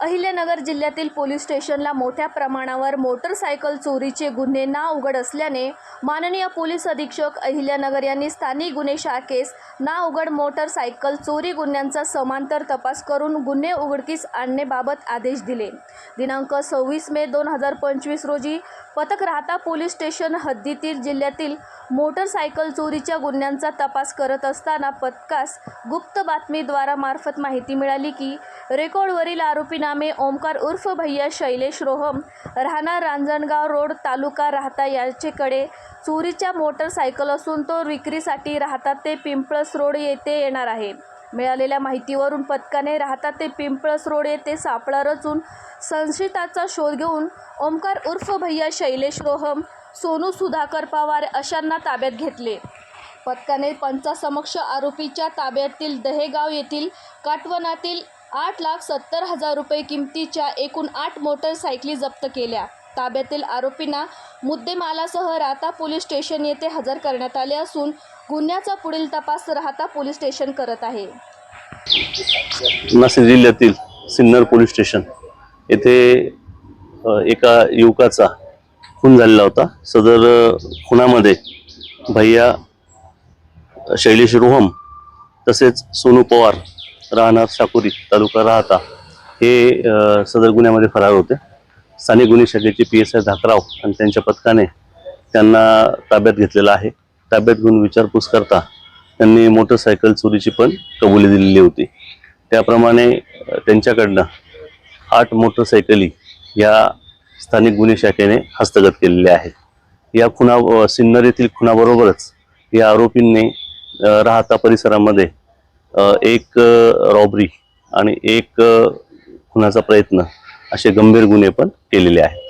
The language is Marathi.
अहिल्यानगर जिल्ह्यातील पोलीस स्टेशनला मोठ्या प्रमाणावर मोटरसायकल चोरीचे गुन्हे ना उघड असल्याने माननीय पोलीस अधीक्षक अहिल्यानगर यांनी स्थानिक गुन्हे शाखेस ना उघड मोटरसायकल चोरी गुन्ह्यांचा समांतर तपास करून गुन्हे उघडकीस आणण्याबाबत आदेश दिले. दिनांक सव्वीस मे दोन हजार पंचवीस रोजी पथक राहता पोलीस स्टेशन हद्दीतील जिल्ह्यातील मोटरसायकल चोरीच्या गुन्ह्यांचा तपास करत असताना पथकास गुप्त बातमीद्वारा मार्फत माहिती मिळाली की रेकॉर्डवरील आरोपी नामे ओमकार उर्फ भैया शैलेश रोहम राहणार रांजणगाव रोड तालुका राहता याचेकडे. चोरीच्या मोटरसायकल असून तो विक्रीसाठी राहतात ते पिंपळस रोड येथे येणार आहे. मिळालेल्या माहितीवरून पथकाने राहतात ते पिंपळस रोड येथे सापळा रचून संशयिताचा शोध घेऊन ओमकार उर्फ भैया शैलेश रोहम सोनू सुधाकर पवार अशांना ताब्यात घेतले. पथकाने पंचासमक्ष आरोपीच्या ताब्यातील दहेगाव येथील काटवनातील आठ लाख सत्तर हजार रुपये किमतीच्या एकूण आठ मोटरसायकली जप्त केल्या. ताब्यातील आरोपींना मुद्देमालासह राहता पोलीस स्टेशन येथे हजर करण्यात आले असून गुन्ह्याचा पुढील तपास राहता पोलीस स्टेशन करत आहे. नाशिक जिल्ह्यातील सिन्नर पोलीस स्टेशन येथे एका युवकाचा खून झालेला होता. सदर खुनामध्ये भैया शैलेश रोहम तसेच सोनू पवार राहणार साकुरी तालुका राहता. हे सदर गुन्ह्यामध्ये फरार होते. स्थानिक गुन्हे शाखेचे पी एस आय धाकराव आणि त्यांच्या पथकाने त्यांना ताब्यात घेतलेलं आहे. ताब्यात घेऊन विचारपूस करता त्यांनी मोटरसायकल चोरीची पण कबुली दिलेली होती. त्याप्रमाणे त्यांच्याकडनं आठ मोटरसायकली या स्थानिक गुन्हे शाखेने हस्तगत केलेल्या आहेत. या खुना सिन्नर येथील खुनाबरोबरच या आरोपींनी राहता परिसरामध्ये एक रॉबरी आणि एक खुनाचा प्रयत्न असे गंभीर गुन्हे पण केलेले आहेत.